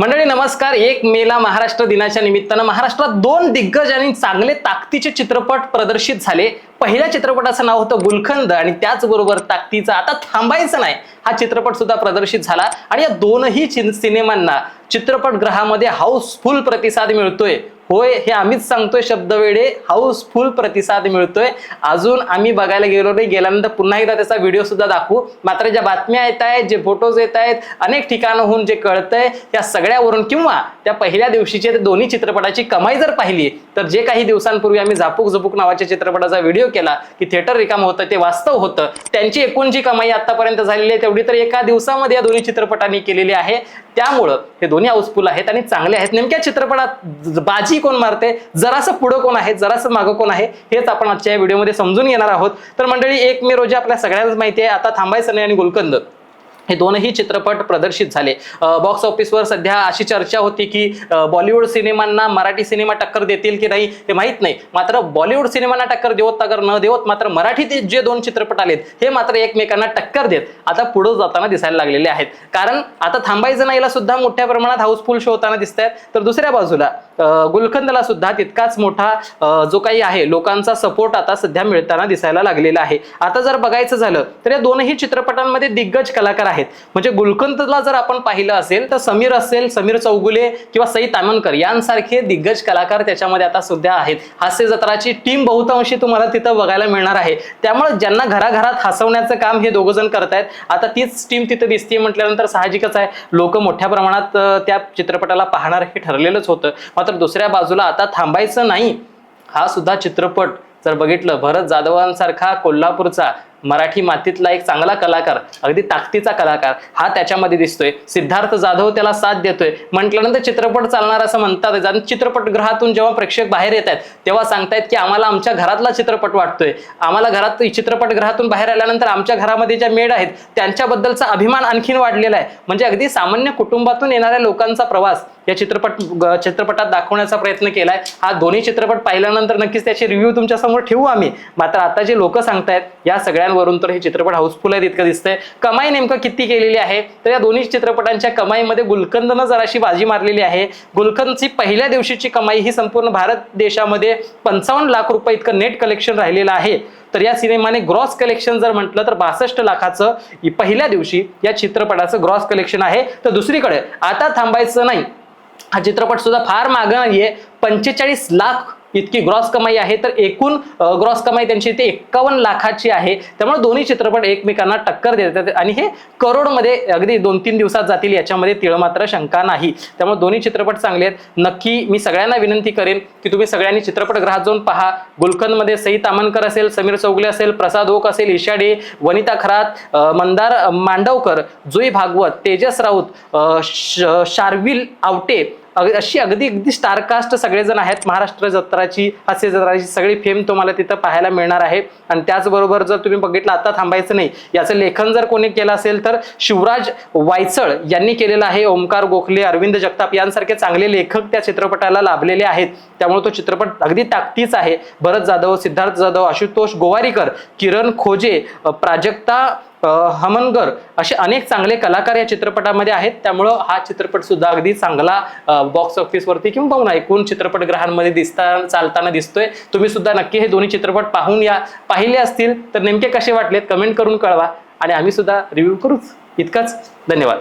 मंडळी नमस्कार. एक मेला महाराष्ट्र दिनाच्या निमित्तानं महाराष्ट्रात दोन दिग्गज आणि चांगले ताकदीचे चित्रपट प्रदर्शित झाले. पहिल्या चित्रपटाचं नाव होतं गुलखंद आणि त्याचबरोबर ताकदीचा आता थांबायचं नाही. हा चित्रपट सुद्धा प्रदर्शित झाला आणि या दोनही सिनेमांना चित्रपटगृहामध्ये हाऊसफुल प्रतिसाद मिळतोय. होय हे आम्हीच सांगतोय शब्दवेडे. हाऊसफुल प्रतिसाद मिळतोय. अजून आम्ही बघायला गेलो नाही. गेल्यानंतर पुन्हा एकदा त्याचा व्हिडिओ सुद्धा दाखवू. मात्र ज्या बातम्या येत आहेत जे फोटोज येत आहेत अनेक ठिकाणाहून जे कळतंय त्या सगळ्यावरून किंवा त्या पहिल्या दिवशीचे दोन्ही चित्रपटाची कमाई जर पाहिली तर जे काही दिवसांपूर्वी आम्ही झापूक झपूक नावाच्या चित्रपटाचा व्हिडिओ केला की थिएटर रिकाम होतं ते वास्तव होतं. त्यांची एकूण जी कमाई आतापर्यंत झालेली आहे तेवढी तर एका दिवसामध्ये या दोन्ही चित्रपटांनी केलेली आहे. त्यामुळं हे दोन्ही हाऊसफुल आहेत आणि चांगले आहेत. नेमक्या चित्रपटात बाजी बाजी कोण मारते? जरासं पुढं कोण आहे? जरासं मागं कोण आहे? हेच आपण आजच्या या व्हिडिओमध्ये समजून घेणार आहोत. तर मंडळी एक मे रोजी आपल्या सगळ्यांनाच माहिती आहे. आता थांबायचं नाही आणि गुलकंद. हे दोनही चित्रपट प्रदर्शित झाले. बॉक्स ऑफिसवर सध्या अशी चर्चा होती की बॉलिवूड सिनेमांना मराठी सिनेमा टक्कर देतील की नाही हे माहीत नाही. मात्र बॉलिवूड सिनेमांना टक्कर देवत अगर न देवत मात्र मराठीत जे दोन चित्रपट आलेत हे मात्र एकमेकांना टक्कर देत आता पुढे जाताना दिसायला लागलेले आहेत. कारण आता थांबायचं नाहीला सुद्धा मोठ्या प्रमाणात हाऊसफुल शो होताना दिसत आहेत तर दुसऱ्या बाजूला गुलकंदला सुद्धा तितकाच मोठा जो काही आहे लोकांचा सपोर्ट आता सध्या मिळताना दिसायला लागलेला आहे. आता जर बघायचं झालं तर या दोनही चित्रपटांमध्ये दिग्गज कलाकार आहेत. म्हणजे गुलकंदला जर आपण पाहिलं असेल तर समीर असेल समीर चौगुले किंवा सई तामणकर यांसारखे दिग्गज कलाकार त्याच्यामध्ये आता सुद्धा आहेत. हास्य जत्राची टीम बहुतांशी तुम्हाला तिथं बघायला मिळणार आहे. त्यामुळे ज्यांना घराघरात हसवण्याचं काम हे दोघं जण करतायत आता तीच टीम तिथं दिसते म्हटल्यानंतर साहजिकच आहे. लोक मोठ्या प्रमाणात त्या चित्रपटाला पाहणार हे ठरलेलंच होतं. मात्र दुसऱ्या बाजूला आता थांबायचं नाही. हा सुद्धा चित्रपट जर बघितलं भरत जाधवांसारखा कोल्हापूरचा मराठी मातीतला एक चांगला कलाकार अगदी ताकदीचा कलाकार हा त्याच्यामध्ये दिसतोय. सिद्धार्थ जाधव त्याला साथ देतोय. म्हटल्यानंतर चित्रपट चालणार असं म्हणतात. आणि चित्रपटगृहातून जेव्हा प्रेक्षक बाहेर येत आहेत तेव्हा सांगतायत की आम्हाला आमच्या घरातला चित्रपट वाटतोय. आम्हाला घरात चित्रपटगृहातून बाहेर आल्यानंतर आमच्या घरामध्ये ज्या मेड आहेत त्यांच्याबद्दलचा अभिमान आणखीन वाढलेला आहे. म्हणजे अगदी सामान्य कुटुंबातून येणाऱ्या लोकांचा प्रवास या चित्रपट चित्रपटात दाखवण्याचा प्रयत्न केलाय. हा दोन्ही चित्रपट पाहिल्यानंतर नक्कीच त्याचे रिव्ह्यू तुमच्यासमोर ठेवू आम्ही. मात्र आता जे लोक सांगतायत या सगळ्या सगळ्यांवरून तर हे चित्रपट हाऊसफुल आहेत इतकं दिसतंय. कमाई नेमकं किती केलेली आहे? तर या दोन्ही चित्रपटांच्या कमाईमध्ये गुलकंदनं जराशी बाजी मारलेली आहे. गुलकंदची पहिल्या दिवशीची कमाई ही संपूर्ण भारत देशामध्ये पंचावन्न लाख रुपये इतकं नेट कलेक्शन राहिलेलं आहे. तर या सिनेमाने ग्रॉस कलेक्शन जर म्हटलं तर बासष्ट लाखाचं पहिल्या दिवशी या चित्रपटाचं ग्रॉस कलेक्शन आहे. तर दुसरीकडे आता थांबायचं नाही. हा चित्रपट सुद्धा फार मागं नाहीये. पंचेचाळीस लाख इतकी ग्रॉस कमाई आहे तर एकूण ग्रॉस कमाई त्यांची ते एक्कावन्न लाखाची आहे. त्यामुळे दोन्ही चित्रपट एकमेकांना टक्कर देतात आणि हे करोडमध्ये अगदी दोन तीन दिवसात जातील याच्यामध्ये तिळ मात्र शंका नाही. त्यामुळे दोन्ही चित्रपट चांगले आहेत. नक्की मी सगळ्यांना विनंती करेन की तुम्ही सगळ्यांनी चित्रपटगृहात जाऊन पहा. गुलकंदमध्ये सई तामणकर असेल समीर चौगले असेल प्रसाद ओक असेल ईशा डे वनिता खरात मंदार मांडवकर जुई भागवत तेजस राऊत श- शार्विल आवटे अशी अगदी अगदी स्टारकास्ट सगळेजण आहेत. महाराष्ट्र जत्राची हास्य जत्राची सगळी फेम तुम्हाला तिथं पाहायला मिळणार आहे. आणि त्याचबरोबर जर तुम्ही बघितलं आता थांबायचं नाही. याचं लेखन जर कोणी केलं असेल तर शिवराज वायचळ यांनी केलेलं आहे. ओमकार गोखले अरविंद जगताप यांसारखे चांगले लेखक त्या चित्रपटाला लाभलेले आहेत. त्यामुळे तो चित्रपट अगदी ताकदीच आहे. भरत जाधव सिद्धार्थ जाधव आशुतोष गोवारीकर किरण खोजे प्राजक्ता हमनगर असे अनेक चांगले कलाकार या चित्रपटामध्ये आहेत. त्यामुळं हा चित्रपट सुद्धा अगदी चांगला बॉक्स ऑफिसवरती किंवा एकूण चित्रपटगृहांमध्ये दिसता चालताना दिसतोय. तुम्ही सुद्धा नक्की हे दोन्ही चित्रपट पाहून या पाहिले असतील तर नेमके कसे वाटलेत कमेंट करून कळवा. आणि आम्ही सुद्धा रिव्ह्यू करूच. इतकंच. धन्यवाद.